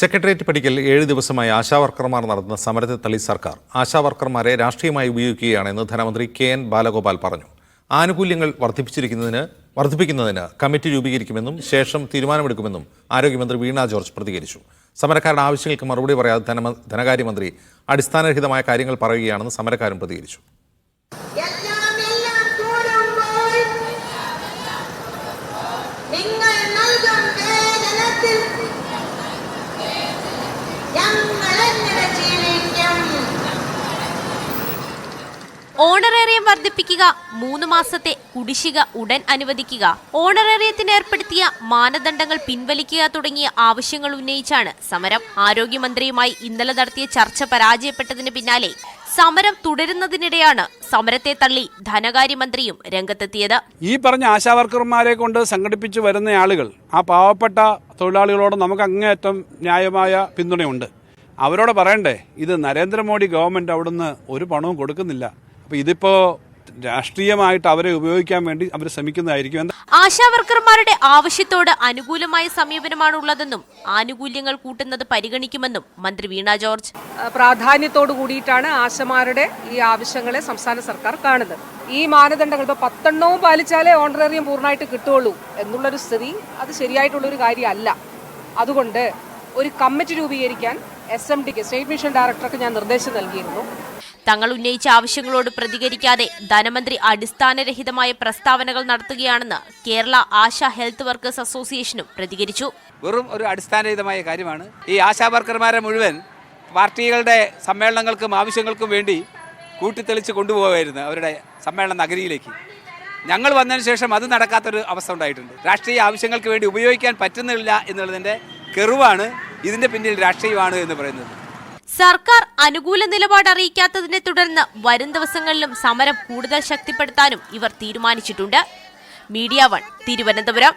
Secretariat പടിക്കൽ ഏഴ് ദിവസമായി ആശാവർക്കർമാർ നടത്തുന്ന സമരത്തെ തള്ളി സർക്കാർ. ആശാവർക്കർമാരെ രാഷ്ട്രീയമായി ഉപയോഗിക്കുകയാണെന്ന് ധനമന്ത്രി കെ എൻ ബാലഗോപാൽ പറഞ്ഞു. ആനുകൂല്യങ്ങൾ വർദ്ധിപ്പിച്ചിരിക്കുന്നതിന് വർദ്ധിപ്പിക്കുന്നതിന് കമ്മിറ്റി രൂപീകരിക്കുമെന്നും ശേഷം തീരുമാനമെടുക്കുമെന്നും ആരോഗ്യമന്ത്രി വീണ ജോർജ് പ്രതികരിച്ചു. സമരക്കാരുടെ ആവശ്യങ്ങൾക്ക് മറുപടി പറയാതെ ധനമ ധനകാര്യമന്ത്രി അടിസ്ഥാനരഹിതമായ കാര്യങ്ങൾ പറയുകയാണെന്ന് സമരക്കാരും പ്രതികരിച്ചു. നിങ്ങൾ നൽകും ഓണറേറിയം വർദ്ധിപ്പിക്കുക മൂന്ന് മാസത്തെ കുടിശ്ശിക ഉടൻ അനുവദിക്കുക. ഓണറേറിയത്തിന് ഏർപ്പെടുത്തിയ മാനദണ്ഡങ്ങൾ പിൻവലിക്കുക തുടങ്ങിയ ആവശ്യങ്ങൾ ഉന്നയിച്ചാണ് സമരം. ആരോഗ്യമന്ത്രിയുമായി ഇന്നലെ നടത്തിയ ചർച്ച പരാജയപ്പെട്ടതിന് പിന്നാലെ സമരം തുടരുന്നതിനിടെയാണ് സമരത്തെ തള്ളി ധനകാര്യമന്ത്രിയും രംഗത്തെത്തിയത്. ഈ പറഞ്ഞ ആശാവർക്കർമാരെ കൊണ്ട് സംഘടിപ്പിച്ചു വരുന്ന ആളുകൾ ആ പാവപ്പെട്ട തൊഴിലാളികളോട് നമുക്ക് അങ്ങേയറ്റം ന്യായമായ പിന്തുണയുണ്ട്. അവരോട് പറയണ്ടേ ഇത് നരേന്ദ്രമോദി ഗവൺമെന്റ് അവിടുന്ന് ഒരു പണവും കൊടുക്കുന്നില്ല. അപ്പൊ ഇതിപ്പോ രാഷ്ട്രീയമായിട്ട് അവരെ ഉപയോഗിക്കാൻ വേണ്ടി അവർ ശ്രമിക്കുന്നതായിരിക്കും. ആശാവർക്കർമാരുടെ ആവശ്യത്തോട് അനുകൂലമായ സമീപനമാണ് ഉള്ളതെന്നും ആനുകൂല്യങ്ങൾ കൂട്ടുന്നത് പരിഗണിക്കുമെന്നും മന്ത്രി വീണ ജോർജ്. പ്രാധാന്യത്തോട് കൂടിയിട്ടാണ് ആശമാരുടെ ഈ ആവശ്യങ്ങളെ സംസ്ഥാന സർക്കാർ കാണുന്നത്. ഈ മാനദണ്ഡങ്ങൾ ഇപ്പോൾ പത്തെണ്ണവും പാലിച്ചാലേ ഓണറേറിയം പൂർണമായിട്ട് കിട്ടുള്ളൂ എന്നുള്ളൊരു സ്ഥിതി അത് ശരിയായിട്ടുള്ളൊരു കാര്യമല്ല. അതുകൊണ്ട് ഒരു കമ്മിറ്റി രൂപീകരിക്കാൻ എസ് എം ഡിക്ക് സ്റ്റേറ്റ് മിഷൻ ഡയറക്ടർക്ക് ഞാൻ നിർദ്ദേശം നൽകിയിരുന്നു. തങ്ങൾ ഉന്നയിച്ച ആവശ്യങ്ങളോട് പ്രതികരിക്കാതെ ധനമന്ത്രി അടിസ്ഥാനരഹിതമായ പ്രസ്താവനകൾ നടത്തുകയാണെന്ന് കേരള ആശ ഹെൽത്ത് വർക്കേഴ്സ് അസോസിയേഷനും പ്രതികരിച്ചു. വെറും ഒരു അടിസ്ഥാനരഹിതമായ കാര്യമാണ്. ഈ ആശാ വർക്കർമാരെ മുഴുവൻ പാർട്ടികളുടെ സമ്മേളനങ്ങൾക്കും ആവശ്യങ്ങൾക്കും വേണ്ടി കൂട്ടിത്തെളിച്ച് കൊണ്ടുപോകുമായിരുന്നു അവരുടെ സമ്മേളന നഗരിയിലേക്ക്. ഞങ്ങൾ വന്നതിന് ശേഷം അത് നടക്കാത്തൊരു അവസ്ഥ ഉണ്ടായിട്ടുണ്ട്. രാഷ്ട്രീയ ആവശ്യങ്ങൾക്ക് വേണ്ടി ഉപയോഗിക്കാൻ പറ്റുന്നില്ല എന്നുള്ളതിന്റെ കെറുവാണ് ഇതിന്റെ പിന്നിൽ രാഷ്ട്രീയമാണ് എന്ന് പറയുന്നത്. സർക്കാർ അനുകൂല നിലപാട് അറിയിക്കാത്തതിനെ തുടർന്ന് വരും ദിവസങ്ങളിലും സമരം കൂടുതൽ ശക്തിപ്പെടുത്താനും ഇവർ തീരുമാനിച്ചിട്ടുണ്ട്. Media One Thiruvananthapuram.